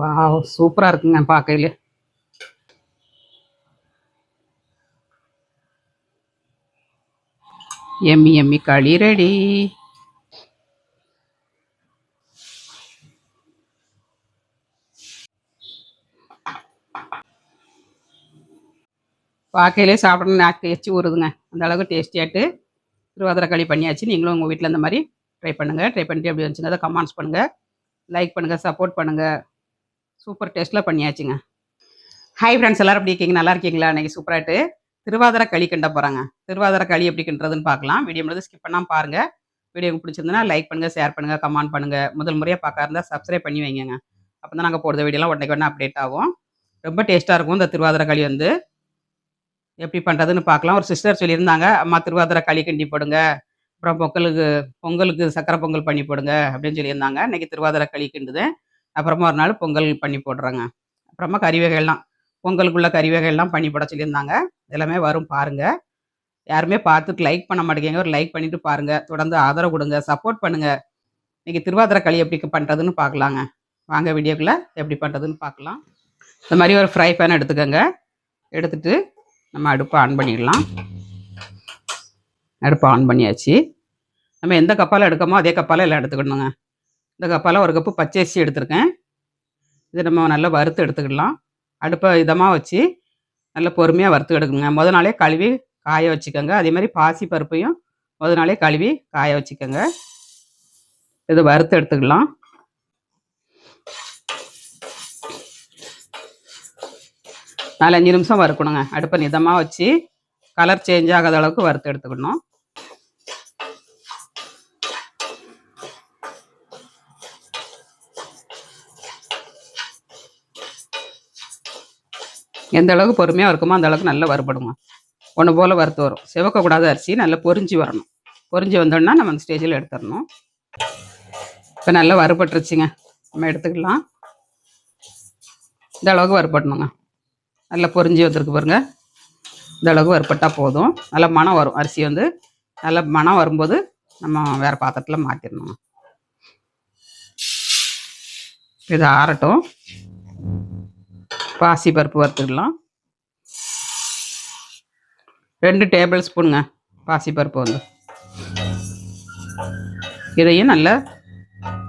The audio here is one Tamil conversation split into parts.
வாவ் சூப்பராக இருக்குங்க பார்க்கையில. எம்மி எம்மி களி ரெடி. பார்க்கையிலே சாப்பிடணும் நாக்கு எச்சு ஊறுதுங்க. அந்த அளவுக்கு டேஸ்டியாட்டு திருவாதிரை களி பண்ணியாச்சு. நீங்களும் உங்கள் வீட்டில் இந்த மாதிரி ட்ரை பண்ணுங்கள் ட்ரை பண்ணிட்டு எப்படி வந்துச்சுங்க அதை கமெண்ட்ஸ் பண்ணுங்கள் லைக் பண்ணுங்கள் சப்போர்ட் பண்ணுங்கள் சூப்பர் டேஸ்ட்டில் பண்ணியாச்சுங்க. ஹாய் ஃப்ரெண்ட்ஸ் எல்லாரும் எப்படி இருக்கீங்க? நல்லா இருக்கீங்களா? இன்றைக்கி சூப்பராகிட்டு திருவாதிரை களி கிண்ட போகிறாங்க திருவாதிரை களி எப்படி கிண்டுறதுன்னு பார்க்கலாம். வீடியோ முடிவு ஸ்கிப் பண்ணால் பாருங்கள் வீடியோ உங்களுக்கு பிடிச்சிருந்ததுன்னா லைக் பண்ணுங்கள் ஷேர் பண்ணுங்கள் கமெண்ட் பண்ணுங்கள் முதல் முறையாக பார்க்க இருந்தால் சப்ஸ்கிரைப் பண்ணி வைங்க அப்போ தான் நாங்கள் போடுற வீடியோலாம் உடனே உடனே அப்டேட் ஆகும். ரொம்ப டேஸ்ட்டாக இருக்கும் இந்த திருவாதிரை களி வந்து. எப்படி பண்ணுறதுன்னு பார்க்கலாம். ஒரு சிஸ்டர் சொல்லியிருந்தாங்க அம்மா திருவாதிரை களி கிண்டி போடுங்க. அப்புறம் பொங்கலுக்கு பொங்கலுக்கு சக்கரை பொங்கல் பண்ணி போடுங்க. அப்படின்னு சொல்லியிருந்தாங்க. இன்றைக்கி திருவாதிரை களி கிண்டுது. அப்புறமா ஒரு நாள் பொங்கல் பண்ணி போடுறாங்க. அப்புறமா கறி வகைகள்லாம் பொங்கலுக்குள்ள கறி வகைகள்லாம் பண்ணி போட சொல்லியிருந்தாங்க. எல்லாமே வரும் பாருங்கள் யாருமே பார்த்துட்டு லைக் பண்ண மாட்டேங்க ஒரு லைக் பண்ணிட்டு பாருங்கள் தொடர்ந்து ஆதரவு கொடுங்க. சப்போர்ட் பண்ணுங்கள் இன்றைக்கி திருவாதிரை களி எப்படி பண்ணுறதுன்னு பார்க்கலாங்க. வாங்க வீடியோக்குள்ளே எப்படி பண்ணுறதுன்னு பார்க்கலாம். இந்த மாதிரி ஒரு ஃப்ரை பேன் எடுத்துக்கோங்க. எடுத்துட்டு நம்ம அடுப்பை ஆன் பண்ணிடலாம். அடுப்பை ஆன் பண்ணியாச்சு. நம்ம எந்த கப்பால் எடுக்கமோ அதே கப்பால் எல்லாம் எடுத்துக்கணுங்க. இந்த கப்பால் ஒரு கப்பு பச்சரிசி எடுத்திருக்கேன். இது நம்ம நல்லா வறுத்து எடுத்துக்கிடலாம். அடுப்பை இதமாக வச்சு நல்லா பொறுமையாக வறுத்து எடுக்கணுங்க. முத நாளே கழுவி காய வச்சுக்கோங்க. அதே மாதிரி பாசி பருப்பையும் முத நாளே கழுவி காய வச்சுக்கோங்க. இது வறுத்து எடுத்துக்கலாம் நாலஞ்சு நிமிஷம் வறுக்கணுங்க. அடுப்பை நிதமாக வச்சு கலர் சேஞ்ச் ஆகாத அளவுக்கு வறுத்து எடுத்துக்கணும் எந்த அளவுக்கு பொறுமையாக இருக்குமோ அந்த அளவுக்கு நல்லா வறுபடுங்க ஒன்று போல் வறுத்து வரும். சிவக்கக்கூடாத அரிசி நல்லா பொரிஞ்சு வரணும். பொறிஞ்சி வந்தோன்னா நம்ம அந்த ஸ்டேஜில் எடுத்துடணும் இப்போ நல்லா வறுபட்டுருச்சுங்க. நம்ம எடுத்துக்கலாம். இந்த அளவுக்கு வறுபடணுங்க. நல்லா பொறிஞ்சு வந்திருக்கு பாருங்க. இந்த அளவுக்கு வறுபட்டால் போதும். நல்லா மணம் வரும். அரிசி வந்து நல்லா மனம் வரும்போது நம்ம வேறு பாத்திரத்தில் மாற்றிடணும் இது ஆறட்டும். பாசி பருப்பு வறுத்துக்கலாம் ரெண்டு டேபிள் ஸ்பூனுங்க பாசி பருப்பு வந்து. இதையும் நல்லா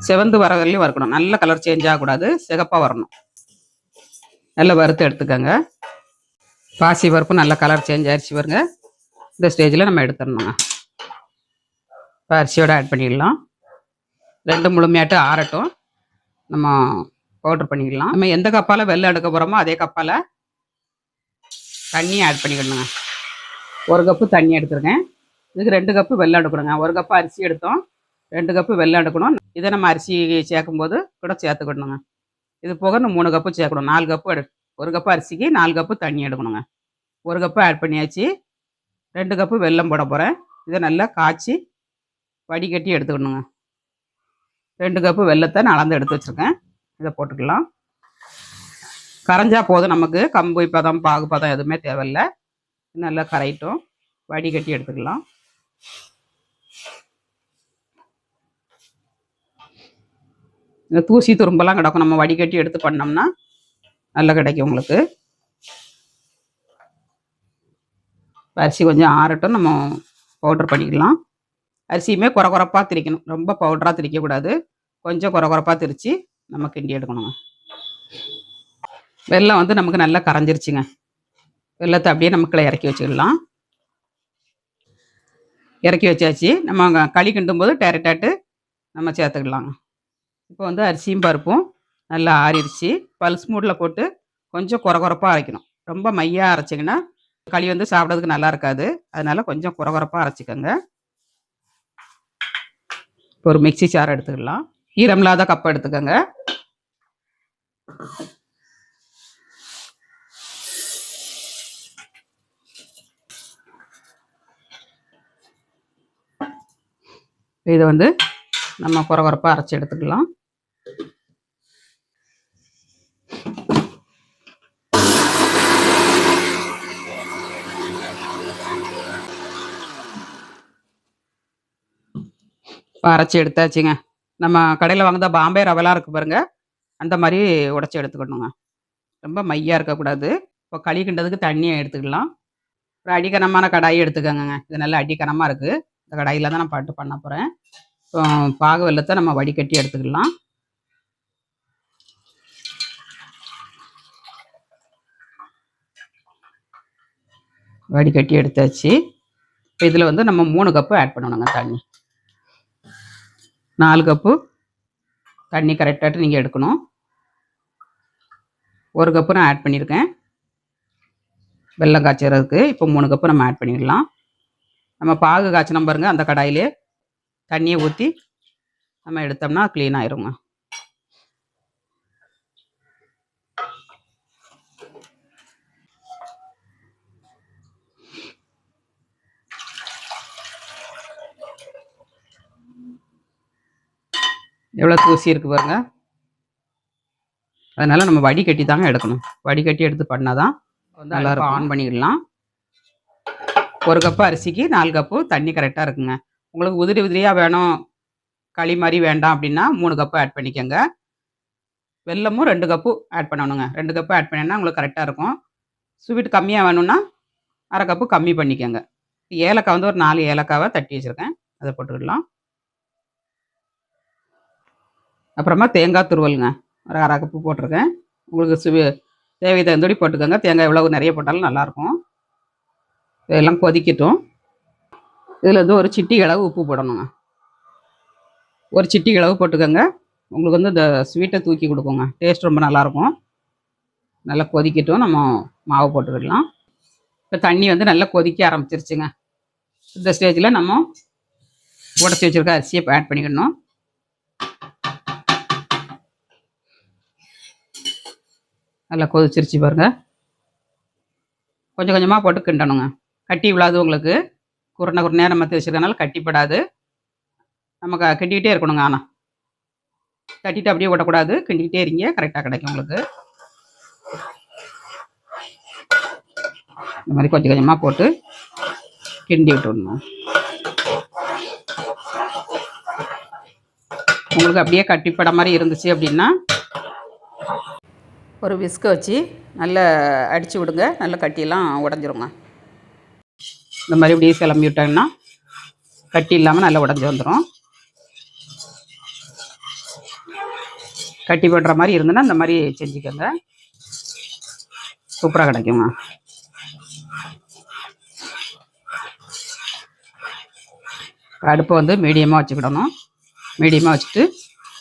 செவந்து வர வறுக்கணும். நல்ல கலர் சேஞ்ச் ஆகக்கூடாது. சிகப்பாக வரணும். நல்லா வறுத்து எடுத்துக்கோங்க. பாசி பருப்பு நல்ல கலர் சேஞ்ச் ஆயிடுச்சு பாருங்க. இந்த ஸ்டேஜில் நம்ம எடுத்துடணுங்க. இப்போ ஆட் பண்ணிடலாம். ரெண்டு முழுமையாட்டு ஆறட்டும். நம்ம பவுட்ரு பண்ணிக்கலாம். நம்ம எந்த கப்பால் வெள்ளம் எடுக்க போகிறோமோ அதே கப்பால் தண்ணி ஆட் பண்ணிக்கணுங்க. ஒரு கப்பு தண்ணி எடுத்துருக்கேன். இதுக்கு ரெண்டு கப்பு வெள்ளம் எடுக்கணுங்க. ஒரு கப்பு அரிசி எடுத்தோம். ரெண்டு கப்பு வெள்ளம் எடுக்கணும். இதை நம்ம அரிசி சேர்க்கும்போது கூட சேர்த்துக்கணுங்க. இது போக நம்ம மூணு கப்பு சேர்க்கணும். நாலு கப்பு எடு ஒரு கப்பு அரிசிக்கு நாலு கப்பு தண்ணி எடுக்கணுங்க. ஒரு கப்பு ஆட் பண்ணியாச்சு. ரெண்டு கப்பு வெல்லம் போட போகிறேன் இதை நல்லா காய்ச்சி வடிகட்டி எடுத்துக்கணுங்க. ரெண்டு கப்பு வெல்லத்தை நான் அளந்து எடுத்து வச்சுருக்கேன். இதை போட்டுக்கலாம். கரைஞ்சா போதும் நமக்கு. கம்பு பதம் பாகு பதம் எதுவுமே தேவையில்லை. நல்லா கரையிட்டோம். வடிகட்டி எடுத்துக்கலாம். இந்த தூசி துரும்பெல்லாம் கிடக்கும். நம்ம வடிகட்டி எடுத்து பண்ணோம்னா நல்லா கிடைக்கும் உங்களுக்கு. அரிசி கொஞ்சம் ஆறட்டும். நம்ம பவுடர் பண்ணிக்கலாம். அரிசியுமே குறை குறைப்பாக திரிக்கணும். ரொம்ப பவுடராக திரிக்கக்கூடாது. கொஞ்சம் குறை குறைப்பாக திரித்து நம்ம கிண்டி எடுக்கணுங்க. வெல்லம் வந்து நமக்கு நல்லா கரைஞ்சிருச்சுங்க. வெள்ளத்தை அப்படியே நமக்குள்ள இறக்கி வச்சுக்கலாம். இறக்கி வச்சாச்சு. நம்ம களி கிண்டும் போது டேரக்டாட்டு நம்ம சேர்த்துக்கலாங்க. இப்போ வந்து அரிசியும் பருப்பும் நல்லா ஆறிடுச்சு. பல்ஸ் மூடில் போட்டு கொஞ்சம் குறகுறப்பாக அரைக்கணும். ரொம்ப மையாக அரைச்சிங்கன்னா களி வந்து சாப்பிட்றதுக்கு நல்லா இருக்காது. அதனால கொஞ்சம் குறகுறப்பாக அரைச்சிக்கோங்க. இப்போ ஒரு மிக்ஸி சார் எடுத்துக்கலாம். ஈரமில்லாத கப்பை எடுத்துக்கோங்க. இதை வந்து நம்ம குறகுறப்பாக அரைச்சி எடுத்துக்கலாம். இப்போ அரைச்சி எடுத்தாச்சுங்க. நம்ம கடையில் வாங்குத பாம்பே ரவெல்லாம் இருக்கு பாருங்க. அந்த மாதிரி உடச்சி எடுத்துக்கணுங்க. ரொம்ப மையாக இருக்கக்கூடாது. இப்போ களி கிண்டதுக்கு தண்ணியை எடுத்துக்கலாம். ஒரு அடிக்கனமான கடாயை எடுத்துக்கோங்க இது நல்லா அடிக்கனமாக இருக்குது இந்த கடாயில் தான் நான் பாட்டு பண்ண போகிறேன் இப்போ பாக வெள்ளத்தை நம்ம வடிகட்டி எடுத்துக்கலாம். வடிகட்டி எடுத்தாச்சு. இப்போ இதில் வந்து நம்ம மூணு கப்பு ஆட் பண்ணணுங்க தண்ணி. நாலு கப்பு தண்ணி கரெக்டாகிட்டு நீங்கள் எடுக்கணும். ஒரு கப்பு நான் ஆட் பண்ணியிருக்கேன் வெள்ளம் காய்ச்சறதுக்கு இப்போ மூணு கப்பு நம்ம ஆட் பண்ணிடலாம். நம்ம பாகு காய்ச்சினோம் பாருங்கள் அந்த கடாயிலே. தண்ணியை ஊற்றி நம்ம எடுத்தோம்னா க்ளீன் ஆயிருங்க. எவ்வளோ தூசி இருக்கு பாருங்கள் அதனால நம்ம வடிகட்டி தாங்க எடுக்கணும். வடிகட்டி எடுத்து பண்ணாதான் நல்லா இருக்கும். ஆன் பண்ணிடலாம். ஒரு கப்பு அரிசிக்கு நாலு கப்பு தண்ணி கரெக்டாக இருக்குங்க. உங்களுக்கு உதிரி உதிரியாக வேணும் களி மாதிரி வேண்டாம் அப்படின்னா மூணு கப்பு ஆட் பண்ணிக்கோங்க. வெல்லமும் ரெண்டு கப்பு ஆட் பண்ணணுங்க. ரெண்டு கப்பு ஆட் பண்ணினா உங்களுக்கு கரெக்டாக இருக்கும். ஸ்வீட் கம்மியாக வேணும்னா அரை கப்பு கம்மி பண்ணிக்கோங்க. ஏலக்காய் வந்து ஒரு நாலு ஏலக்காவை தட்டி வச்சுருக்கேன். அதை போட்டுக்கிடலாம் அப்புறமா தேங்காய் துருவலுங்க. ஒரு அரை கப்பு போட்டிருக்கேன். உங்களுக்கு சுவி தேவை தகுந்தபடி போட்டுக்கோங்க. தேங்காய் எவ்வளவு நிறைய போட்டாலும் நல்லாயிருக்கும். இதெல்லாம் கொதிக்கட்டும். இதில் வந்து ஒரு சிட்டி அளவு உப்பு போடணுங்க. ஒரு சிட்டி அளவு போட்டுக்கோங்க. உங்களுக்கு வந்து இந்த ஸ்வீட்டை தூக்கி கொடுக்குங்க. டேஸ்ட் ரொம்ப நல்லாயிருக்கும். நல்லா கொதிக்கட்டும். நம்ம மாவு போட்டுக்கிடலாம். இப்போ தண்ணி வந்து நல்லா கொதிக்க ஆரம்பிச்சிருச்சுங்க. இந்த ஸ்டேஜில் நம்ம உடச்சி வச்சுருக்க அரிசியை ஆட் பண்ணிக்கணும். நல்லா கொதிச்சிருச்சு பாருங்கள் கொஞ்சம் கொஞ்சமாக போட்டு கிண்டணுங்க. கட்டி விழாது உங்களுக்கு. குருணை குருணையாக நம்ம வச்சுருக்கனால கட்டிப்படாது. நம்ம க கிண்டிக்கிட்டே இருக்கணுங்க ஆனால் கட்டிட்டு அப்படியே விடக்கூடாது கிண்டிக்கிட்டே இருங்க. கரெக்டாக கிடைக்கும் உங்களுக்கு. இந்த மாதிரி கொஞ்சம் கொஞ்சமாக போட்டு கிண்டி விட்டுடணும் உங்களுக்கு அப்படியே கட்டிப்பட மாதிரி இருந்துச்சு அப்படின்னா ஒரு விஸ்கை வச்சு நல்லா அடித்து விடுங்க. நல்லா கட்டியெல்லாம் உடஞ்சிருங்க. இந்த மாதிரி இப்படியே கிளம்பி விட்டாங்கன்னா கட்டி இல்லாமல் நல்லா உடஞ்சி வந்துடும் கட்டி போடுற மாதிரி இருந்ததுன்னா இந்த மாதிரி செஞ்சுக்கோங்க. சூப்பராக கிடைக்குங்க. அடுப்பை வந்து மீடியமாக வச்சுக்கிடணும். மீடியமாக வச்சுட்டு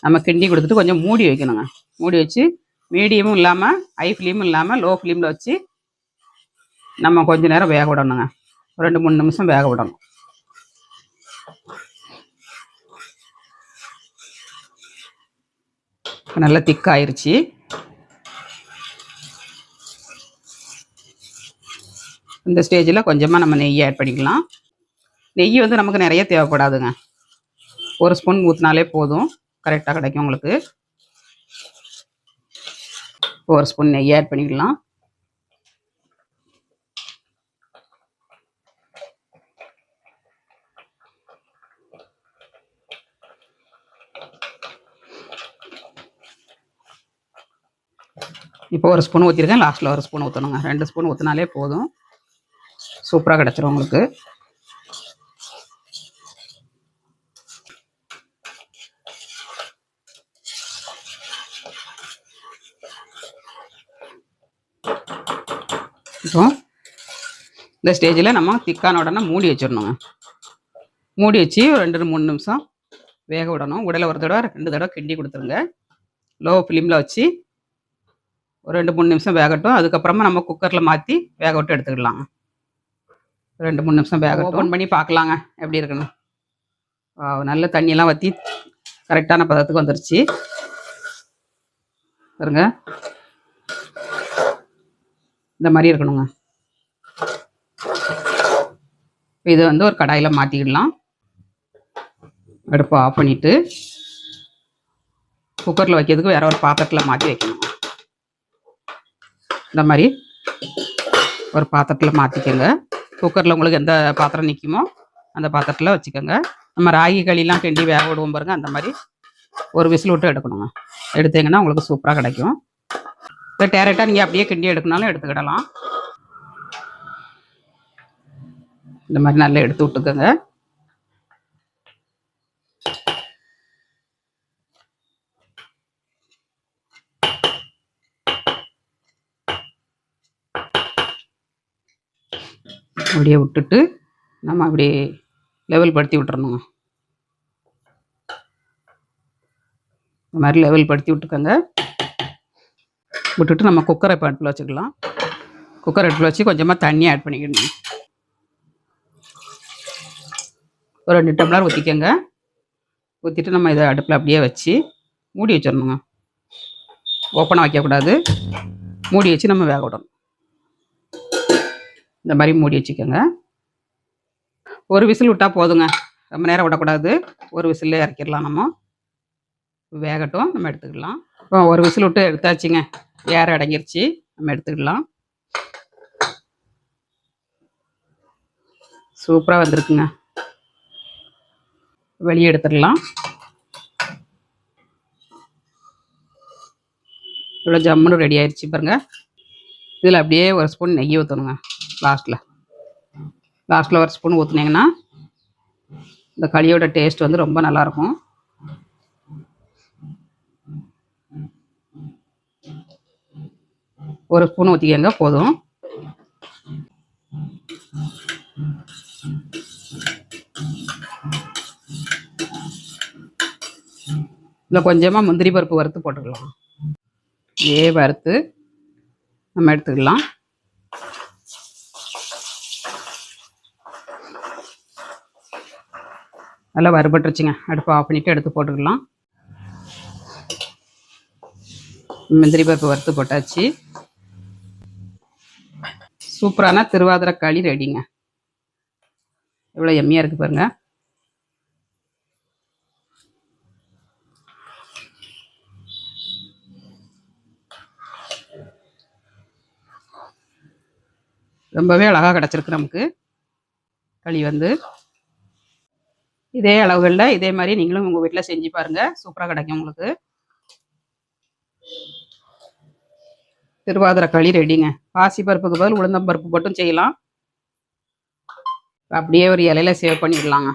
நம்ம கிண்டி கொடுத்துட்டு கொஞ்சம் மூடி வைக்கணுங்க. மூடி வச்சு மீடியமும் இல்லாமல் ஹை ஃப்ளேமும் இல்லாமல் லோ ஃப்ளேமில் வச்சு நம்ம கொஞ்ச நேரம் வேக விடணுங்க. ஒரு ரெண்டு மூணு நிமிஷம் வேக விடணும். நல்லா திக்காயிருச்சு இந்த ஸ்டேஜில் கொஞ்சமாக நம்ம நெய் ஆட் பண்ணிக்கலாம். நெய் வந்து நமக்கு நிறைய தேவைப்படாதுங்க. ஒரு ஸ்பூன் ஊற்றினாலே போதும். கரெக்டாக கிடைக்கும் உங்களுக்கு. ஒரு ஸ்பூன் நெய் ஆட் பண்ணிக்கலாம். இப்போ ஒரு ஸ்பூன் ஊற்றிருக்கேன் லாஸ்ட்டில் ஒரு ஸ்பூன் ஊற்றணுங்க ரெண்டு ஸ்பூன் ஊற்றினாலே போதும். சூப்பராக கிடச்சிரும் உங்களுக்கு இப்போ இந்த ஸ்டேஜில் நம்ம திக்கான உடனே மூடி வச்சிடணுங்க. மூடி வச்சு ஒரு ரெண்டு மூணு நிமிஷம் வேக விடணும். உடலை ஒரு தடவை ரெண்டு தடவை கிண்டி கொடுத்துருங்க. லோ ஃப்ளேமில் வச்சு ஒரு ரெண்டு மூணு நிமிஷம் வேகட்டும். அதுக்கப்புறமா நம்ம குக்கரில் மாற்றி வேக விட்டு எடுத்துக்கலாம். ரெண்டு மூணு நிமிஷம் வேக ஓப்பன் பண்ணி பார்க்கலாங்க. எப்படி இருக்குன்னு. நல்ல தண்ணியெல்லாம் வற்றி கரெக்டான பதத்துக்கு வந்துருச்சு. பாருங்க. இந்த மாதிரி இருக்கணுங்க இப்ப இதை வந்து ஒரு கடாயில் மாற்றிக்கிடலாம் அடுப்பை ஆஃப் பண்ணிவிட்டு குக்கரில் வைக்கிறதுக்கு வேற ஒரு பாத்திரத்தில் மாற்றி வைக்கணும். இந்த மாதிரி ஒரு பாத்திரத்தில் மாற்றிக்கோங்க குக்கரில் உங்களுக்கு எந்த பாத்திரம் நிற்குமோ அந்த பாத்திரத்தில் வச்சுக்கோங்க. நம்ம ராகி களிலாம் கிண்டி வேக விடுவோம் பாருங்க அந்த மாதிரி ஒரு விசில் விட்டு எடுக்கணுங்க. எடுத்தீங்கன்னா உங்களுக்கு சூப்பராக கிடைக்கும். இல்லை டேரெக்டாக நீங்கள் அப்படியே கிண்டி எடுக்கனாலும் எடுத்துக்கிடலாம். இந்த மாதிரி நல்லா எடுத்து விட்டுக்கோங்க. அப்படியே விட்டுட்டு நம்ம அப்படியே லெவல் படுத்தி விட்டுறணுங்க. இந்த மாதிரி லெவல் படுத்தி விட்டுக்கோங்க. விட்டுட்டு நம்ம குக்கரை இப்போ அடுப்பில் வச்சுக்கலாம். குக்கர் அடுப்பில் வச்சு கொஞ்சமாக தண்ணி ஆட் பண்ணிக்கணும். ஒரு ரெண்டு டம்ளர் ஊற்றிக்கோங்க ஊற்றிட்டு நம்ம இதை அடுப்பில் அப்படியே வச்சு மூடி வச்சிடணுங்க. ஓப்பனாக வைக்கக்கூடாது. மூடி வச்சு நம்ம வேக விடணும் இந்த மாதிரி மூடி வச்சுக்கோங்க. ஒரு விசில் விட்டால் போதுங்க. ரொம்ப நேரம் விடக்கூடாது. ஒரு விசிலே இறக்கிடலாம் நம்ம. வேகட்டும். நம்ம எடுத்துக்கலாம். இப்போ ஒரு விசில் விட்டு எடுத்தாச்சுங்க. ஏற அடங்கிருச்சு. நம்ம எடுத்துக்கலாம். சூப்பராக வந்திருக்குங்க. வெளியே எடுத்துடலாம் இவ்வளோ ஜம்முன்னு ரெடி ஆயிடுச்சு பாருங்க. இதில் அப்படியே ஒரு ஸ்பூன் நெய் ஊற்றணுங்க லாஸ்ட்டில் லாஸ்ட்டில் ஒரு ஸ்பூன் ஊற்றுனீங்கன்னா இந்த களியோட டேஸ்ட் வந்து ரொம்ப நல்லாயிருக்கும். ஒரு ஸ்பூன் ஊற்றிக்கங்க போதும். இதில் கொஞ்சமாக முந்திரி பருப்பு வறுத்து போட்டுக்கலாம். இதே வறுத்து நம்ம எடுத்துக்கலாம். நல்லா வறுபட்டுருச்சுங்க. அடுப்பு ஆஃப் பண்ணிவிட்டு எடுத்து போட்டுக்கலாம். முந்திரி பருப்பு வறுத்து போட்டாச்சு. சூப்பரான திருவாதிரை களி ரெடிங்க. எவ்வளோ எம்மியாக இருக்குது பாருங்கள் ரொம்பவே அழகாக கிடச்சிருக்கு நமக்கு. களி வந்து. இதே அளவுகளில் இதே மாதிரி நீங்களும் உங்கள் வீட்டில் செஞ்சு பாருங்கள் சூப்பராக கிடைக்கும் உங்களுக்கு. திருவாதிரை களி ரெடிங்க. பாசி பருப்புக்கு பதில் உளுந்தம் பருப்பு மட்டும் செய்யலாம். அப்படியே ஒரு இலையில சேவ் பண்ணிடலாங்க.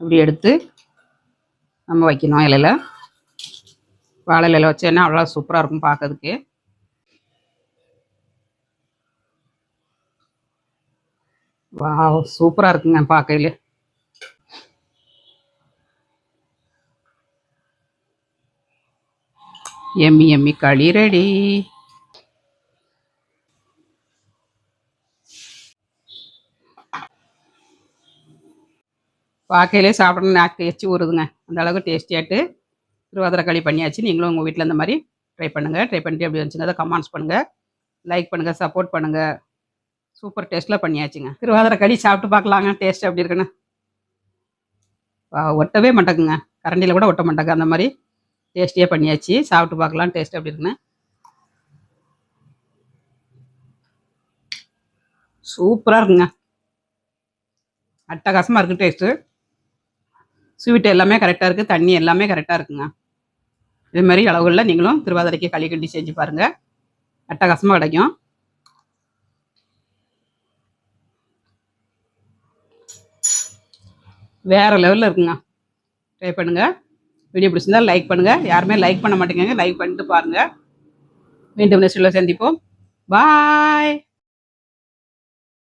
அப்படி எடுத்து நம்ம வைக்கணும் இலையில. வாழை இலையில வச்சேன்னா அவ்வளோ சூப்பராக இருக்கும் பார்க்கறதுக்கு வாவ் சூப்பராக இருக்குங்க பார்க்கையில. எம்மி எம்மி களி ரெடி பார்க்கையிலே சாப்பிடணும் நாக்கு எச்சி ஊறுதுங்க. அந்த அளவுக்கு டேஸ்டியாட்டு திருவாதிரை களி பண்ணியாச்சு. நீங்களும் உங்கள் வீட்டில் இந்த மாதிரி ட்ரை பண்ணுங்கள் ட்ரை பண்ணிட்டு எப்படி வந்துச்சுங்க அதை கமெண்ட்ஸ் பண்ணுங்கள் லைக் பண்ணுங்கள் சப்போர்ட் பண்ணுங்கள் சூப்பர் டேஸ்ட்டில் பண்ணியாச்சுங்க. திருவாதிரை களி சாப்பிட்டு பார்க்கலாங்க டேஸ்ட் எப்படி இருக்குன்னு. ஒட்டவே மாட்டேங்குங்க. கரண்டியில் கூட ஒட்ட மாட்டேங்க. அந்த மாதிரி டேஸ்டியாக பண்ணியாச்சு. சாப்பிட்டு பார்க்கலாம் டேஸ்ட் எப்படி இருக்குன்னு. சூப்பராக இருக்குங்க. அட்டகாசமாக இருக்குது டேஸ்ட்டு ஸ்வீட் எல்லாமே கரெக்டாக இருக்குது தண்ணி எல்லாமே கரெக்டாக இருக்குங்க. இது மாதிரி அளவுகளில் நீங்களும் திருவாதிரைக்கு களி கிண்டி செஞ்சு பாருங்கள் அட்டகாசமாக கிடைக்கும். வேறு லெவலில் இருக்குங்க. ட்ரை பண்ணுங்கள் வீடியோ பிடிச்சிருந்தா லைக் பண்ணுங்கள் யாருமே லைக் பண்ண மாட்டேங்க லைக் பண்ணிட்டு பாருங்கள் மீண்டும் நெக்ஸ்ட் சந்திப்போம். பாய்